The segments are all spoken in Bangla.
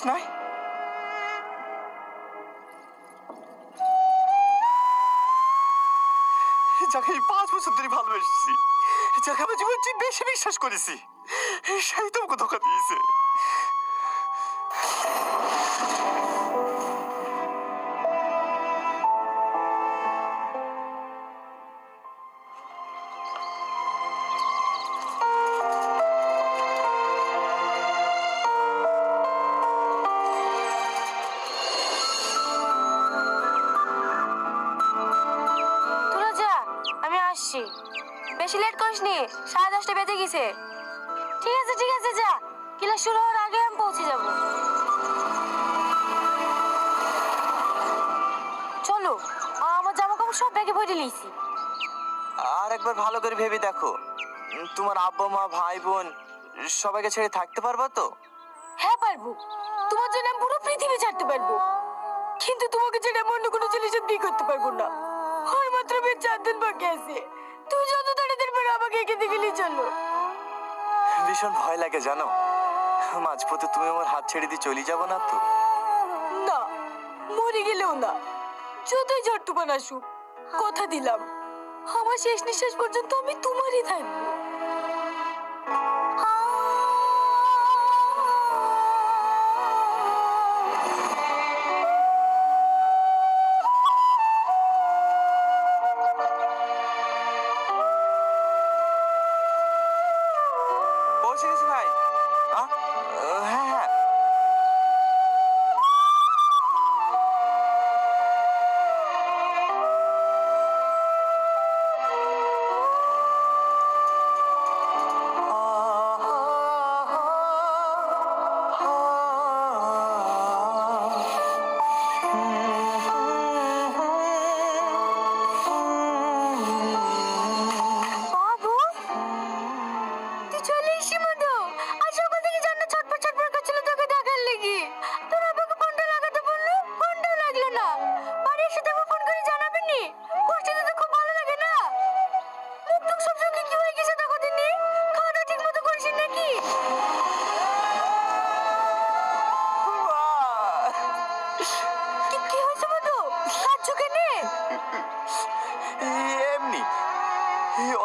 বিশ্বাস নাই যাকে এই পাঁচ বছর ধরে ভালোবেসেছি, যাকে আমার জীবন বেশি বিশ্বাস করেছি, সেই তোমাকে ধোকা দিয়েছে। আসছি। বেশি লেট করিস নি সাড়ে দশটা বেজে গেছে। ঠিক আছে ঠিক আছে যা। ক্লাস শুরু হওয়ার আগে আমি পৌঁছে যাব। চলো আমার জামা কাপড় সব ব্যাগে ভরে নিয়েছি। আর একবার ভালো করে ভেবে দেখো। তোমার আব্বা মা ভাই বোন সবাইকে ছেড়ে থাকতে পারবা তো? হ্যাঁ পারব। তোমার জন্য আমি পুরো পৃথিবী ছাড়তে পারব। কিন্তু তোমাকে ছেড়ে আমি অন্য কোনো ছেলের সাথে বিয়ে করতে পারব না। আর মাত্র বেশ চার দিন বাকি আছে। দিয়ে গেলেই চলো। ভীষণ ভয় লাগে জানো? মাঝপথে তুমি আমার হাত ছেড়ে দিয়ে চলে যাব না তো? না মরে গেলেও না। যতই ঝড় তুফান আসুক কথা দিলাম। আমার শেষ নিঃশ্বাস পর্যন্ত আমি তোমারই থাকব। পৌঁছে গেছি ভাই আ? আহ, হ্যাঁ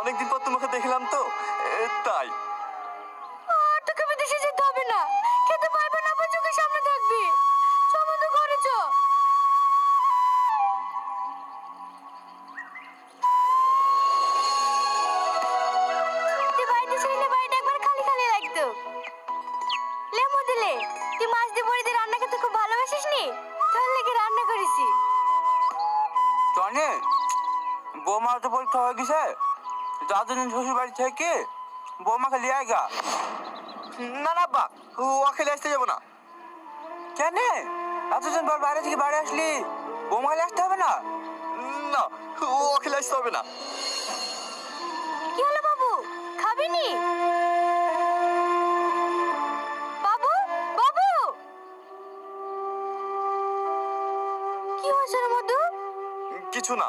অনেকদিন পর তোমাকে দেখলাম তো। তাই। আর তোকে বিদেশে যেতে হবে না। খেতে পারবে না চোখের সামনে থাকবি। সমুদ্র ঘরে চ। তুই মাছ দিয়ে রান্না করতে খুব ভালোবাসিস নি? তোর লেগে রান্না করেছি। তো পরীক্ষা হয়ে গেছে দাদুদিন শ্বশুর বাড়ি থেকে বৌমাকে লিয়ে আয়গা না না বা ও খেলে আসতে যাব না। কেন? এতজন পর বাইরে থেকে বাড়ি আসলি বৌমাকে আসতে হবে না? না ও খেলে আসতে হবে না। কি হলো বাবু? খাবি নি বাবু বাবু! কি হয়েছে মধু? কিছু না।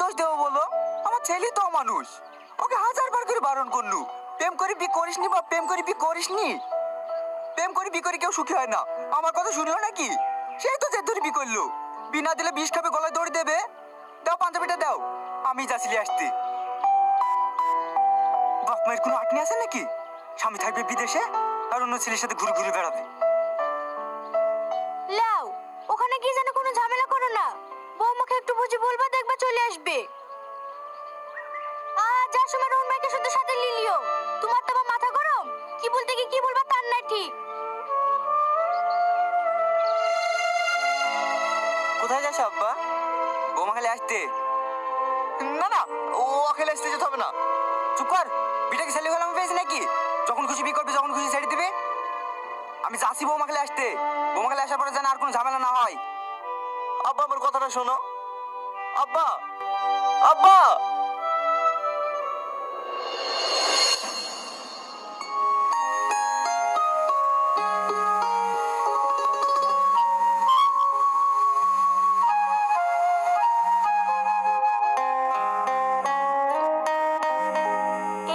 দোষ দেবো বলো? আমার ছেলে তো মানুষ ওকে হাজার বার করে বারণ করলু। প্রেম করে বি করিসনি বা প্রেম করে বি করিসনি? প্রেম করে বি করে কেউ সুখী হয় না। আমার কথা শুনলো নাকি? সেই তো জেদ ধরে বি করল। বিনা দিলে বিষ খাবে, গলায় দৌড়ে দেবে। দাও পাঞ্জাবিটা দাও। আমি যাচ্ছিলি আসতে। বাপ মায়ের কোনো আটনি আছে নাকি? স্বামী থাকবে বিদেশে আর অন্য ছেলের সাথে ঘুরে ঘুরে বেড়াবে। লাও, ওখানে গিয়ে যেন কোনো ঝামেলা করো না। বৌমাকে একটু বুঝে বলবা, দেখবা চলে আসবে। আজ যার সময় রোহন ভাইকে শুধু সাথে লিলিও, তোমার তো মাথা গরম? কি বলতে কি কি বলবা তার না ঠিক। কোথায় যাস আব্বা? বৌমা খালি আসতে। না না, ও খেলে আসতে যেতে হবে না। চুপ কর বিটাকে ছেলে হলাম পেয়েছি নাকি? যখন খুশি বিয়ে করবে, যখন খুশি ছেড়ে দিবে। আমি যাচ্ছি বৌমাকে আসতে। বৌমাকে আসার পরে যেন আর কোনো ঝামেলা না হয়। আব্বা আমার কথাটা শোনো। আব্বা আব্বা!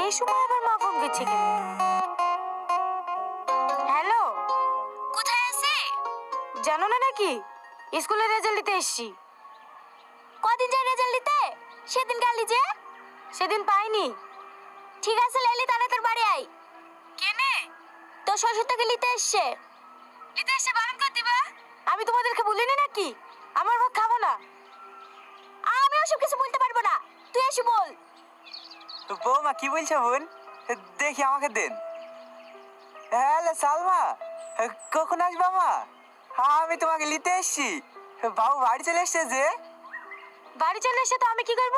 এই সময় আমার মা ফোন করছে কেন? হ্যালো? কোথায় আছে? জানো না নাকি? স্কুলের রেজাল্ট দিতে এসছি। কদিন যায় রেজাল্ট দিতে সেদিন গালি যে? সেদিন পাইনি। ঠিক আছে লেলি তাহলে তোর বাড়ি আই কেনে? তোর শ্বশুর তোকে নিতে এসছে। নিতে এসে বারণ করে দিবা? আমি তোমাদেরকে বলিনি নাকি? আমার ভাত খাব না। আমি ওসব কিছু বলতে পারব না। তুই এসে বল। বৌমা কি বলছো বোন? দেখি আমাকে দেন। হ্যালো সালমা। কখন আসবা মা? আমি তোমাকে নিতে এসেছি। বাবু বাড়ি চলে এসছে যে? বাড়ি চলে এসে তো আমি কি করব?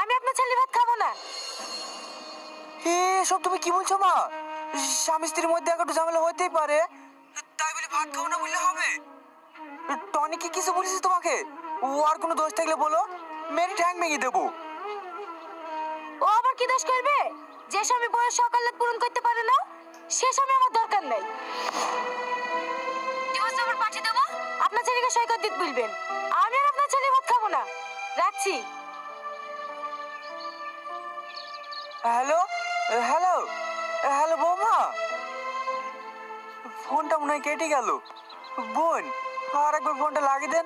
আমি আপনার ছেলে ভাত খাব না। সব তুমি কি বলছো মা? স্বামী স্ত্রীর মধ্যে একটু ঝামেলা হতেই পারে। তাই বলে ভাত খাব না বললে হবে? টনি কি কিছু বলেছিস তোমাকে? ও আর কোনো দোষ থাকলে বলো। মেরে ঠ্যাং ভেঙে দেবো। ও আবার কি দোষ করবে? যে স্বামী বয়স সকালে পূরণ করতে পারে না সে স্বামী আমার দরকার নেই। হ্যালো? হ্যালো? হ্যালো, বৌমা? ফোনটা মনে হয় কেটে গেল। বোন, আর একবার ফোনটা লাগিয়ে দেন।